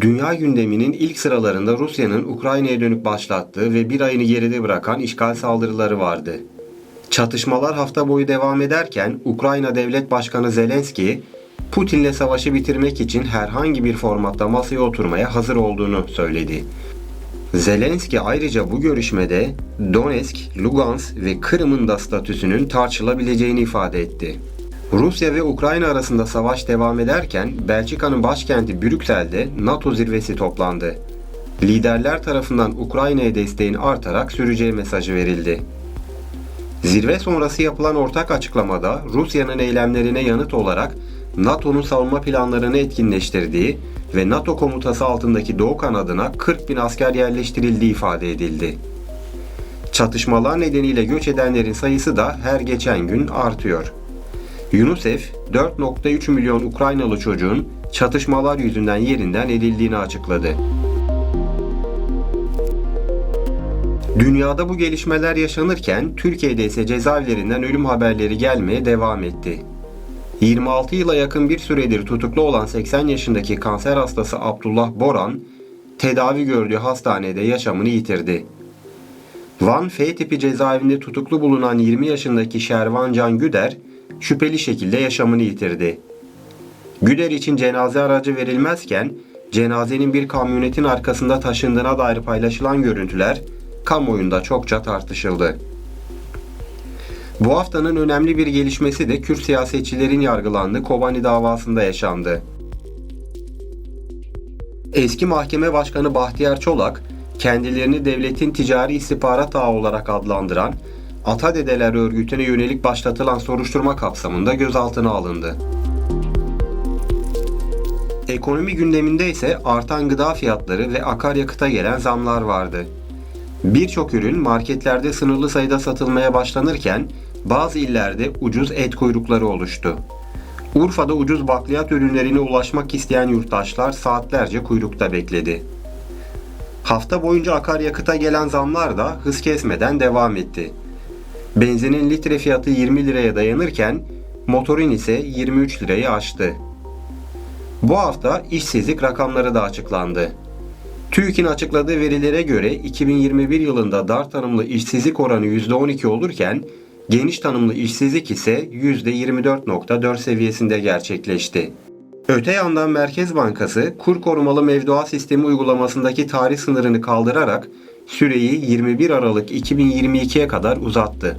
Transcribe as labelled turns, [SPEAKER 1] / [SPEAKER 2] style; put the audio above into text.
[SPEAKER 1] Dünya gündeminin ilk sıralarında Rusya'nın Ukrayna'ya dönüp başlattığı ve bir ayını geride bırakan işgal saldırıları vardı. Çatışmalar hafta boyu devam ederken Ukrayna Devlet Başkanı Zelenski, Putin'le savaşı bitirmek için herhangi bir formatta masaya oturmaya hazır olduğunu söyledi. Zelenski ayrıca bu görüşmede Donetsk, Lugansk ve Kırım'ın da statüsünün tartışılabileceğini ifade etti. Rusya ve Ukrayna arasında savaş devam ederken Belçika'nın başkenti Brüksel'de NATO zirvesi toplandı. Liderler tarafından Ukrayna'ya desteğin artarak süreceği mesajı verildi. Zirve sonrası yapılan ortak açıklamada Rusya'nın eylemlerine yanıt olarak NATO'nun savunma planlarını etkinleştirdiği ve NATO komutası altındaki Doğu kanadına 40 bin asker yerleştirildiği ifade edildi. Çatışmalar nedeniyle göç edenlerin sayısı da her geçen gün artıyor. UNICEF 4.3 milyon Ukraynalı çocuğun çatışmalar yüzünden yerinden edildiğini açıkladı. Dünyada bu gelişmeler yaşanırken Türkiye'de ise cezaevlerinden ölüm haberleri gelmeye devam etti. 26 yıla yakın bir süredir tutuklu olan 80 yaşındaki kanser hastası Abdullah Boran, tedavi gördüğü hastanede yaşamını yitirdi. Van F tipi cezaevinde tutuklu bulunan 20 yaşındaki Şervan Can Güder, şüpheli şekilde yaşamını yitirdi. Güder için cenaze aracı verilmezken, cenazenin bir kamyonetin arkasında taşındığına dair paylaşılan görüntüler, kamuoyunda çokça tartışıldı. Bu haftanın önemli bir gelişmesi de Kürt siyasetçilerin yargılandığı Kobani davasında yaşandı. Eski mahkeme başkanı Bahtiyar Çolak, kendilerini devletin ticari istihbarat ağı olarak adlandıran Atadedeler örgütüne yönelik başlatılan soruşturma kapsamında gözaltına alındı. Ekonomi gündeminde ise artan gıda fiyatları ve akaryakıta gelen zamlar vardı. Birçok ürün marketlerde sınırlı sayıda satılmaya başlanırken bazı illerde ucuz et kuyrukları oluştu. Urfa'da ucuz bakliyat ürünlerine ulaşmak isteyen yurttaşlar saatlerce kuyrukta bekledi. Hafta boyunca akaryakıta gelen zamlar da hız kesmeden devam etti. Benzinin litre fiyatı 20 liraya dayanırken motorin ise 23 lirayı aştı. Bu hafta işsizlik rakamları da açıklandı. TÜİK'in açıkladığı verilere göre 2021 yılında dar tanımlı işsizlik oranı %12 olurken geniş tanımlı işsizlik ise %24.4 seviyesinde gerçekleşti. Öte yandan Merkez Bankası kur korumalı mevduat sistemi uygulamasındaki tarih sınırını kaldırarak süreyi 21 Aralık 2022'ye kadar uzattı.